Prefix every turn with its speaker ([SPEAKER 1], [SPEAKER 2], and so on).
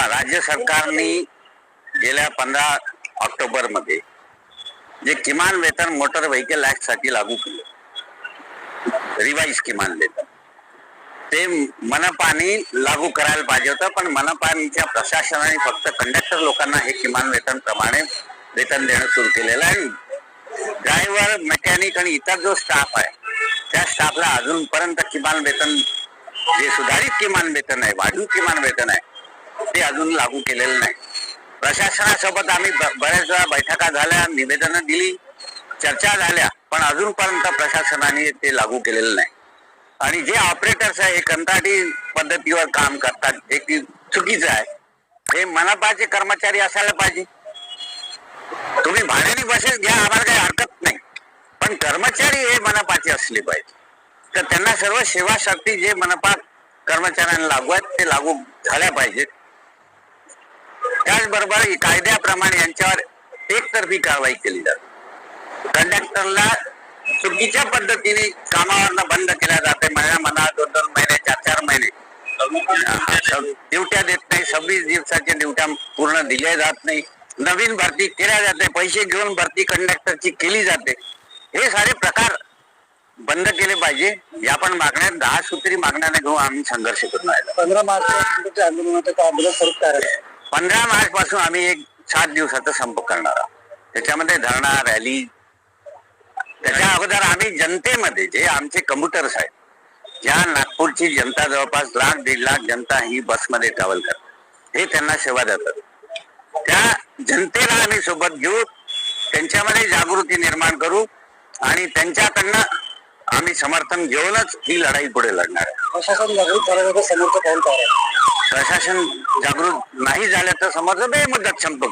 [SPEAKER 1] राज्य सरकारने गेल्या पंधरा ऑक्टोबरमध्ये जे किमान वेतन मोटर व्हेकल ऍक्टसाठी लागू केलं रिवाईज किमान वेतन ते मनपाने लागू करायला पाहिजे होतं पण मनपाच्या प्रशासनाने फक्त कंडक्टर लोकांना हे किमान वेतन प्रमाणे वेतन देणं सुरू केलेलं आहे. ड्रायव्हर मेकॅनिक आणि इतर जो स्टाफ आहे त्या स्टाफला अजूनपर्यंत किमान वेतन जे सुधारित किमान वेतन आहे वाढीव किमान वेतन आहे ते अजून लागू केलेलं नाही. प्रशासनासोबत आम्ही बऱ्याच वेळा बैठका झाल्या निवेदनं दिली चर्चा झाल्या पण अजूनपर्यंत प्रशासनाने ते लागू केलेलं नाही. आणि जे ऑपरेटर्स आहे हे कंत्राटी पद्धतीवर काम करतात हे की चुकीचं आहे. हे मनपाचे कर्मचारी असायला पाहिजे. तुम्ही भाड्याने बसेस घ्या आम्हाला काही हरकत नाही. पण कर्मचारी हे मनपाचे असले पाहिजे. तर त्यांना सर्व सेवासाठी जे मनपा कर्मचाऱ्यांना लागू आहेत ते लागू झाल्या पाहिजेत. त्याचबरोबर कायद्याप्रमाणे यांच्यावर एकतर्फी कारवाई केली जाते. कंडक्टरला चुकीच्या पद्धतीने कामावर बंद केल्या जाते. महिना म्हणा दोन दोन महिने चार चार महिने. ड्युट्या देत नाही सव्वीस दिवसाच्या ड्युट्या पूर्ण दिल्या जात नाही. नवीन भरती केल्या जाते पैसे घेऊन भरती कंडक्टरची केली जाते. हे सारे प्रकार बंद केले पाहिजे. या पण मागण्या दहा सूत्री मागण्याने घेऊन आम्ही संघर्ष करून राहिलो
[SPEAKER 2] पंधरा मार्च आंदोलनाचं?
[SPEAKER 1] पंधरा मार्च पासून आम्ही एक सात दिवसाचा संप करणार आहोत. त्याच्यामध्ये धरणा रॅली त्याच्या अगोदर आम्ही जनतेमध्ये जे आमचे कम्प्युटर्स आहेत ज्या नागपूरची जनता जवळपास लाख दीड लाख जनता ही बसमध्ये ट्रॅव्हल करते. हे त्यांना सेवा देतात. त्या जनतेला आम्ही सोबत घेऊ त्यांच्यामध्ये जागृती निर्माण करू आणि त्यांच्याकडनं आम्ही समर्थन घेऊनच ही लढाई पुढे लढणार आहे
[SPEAKER 2] प्रशासन जागृत झाल्यानंतर समोरचं पाऊल काय राहील?
[SPEAKER 1] प्रशासन जागृत नाही झालं तर समोरचं बेमुदत संप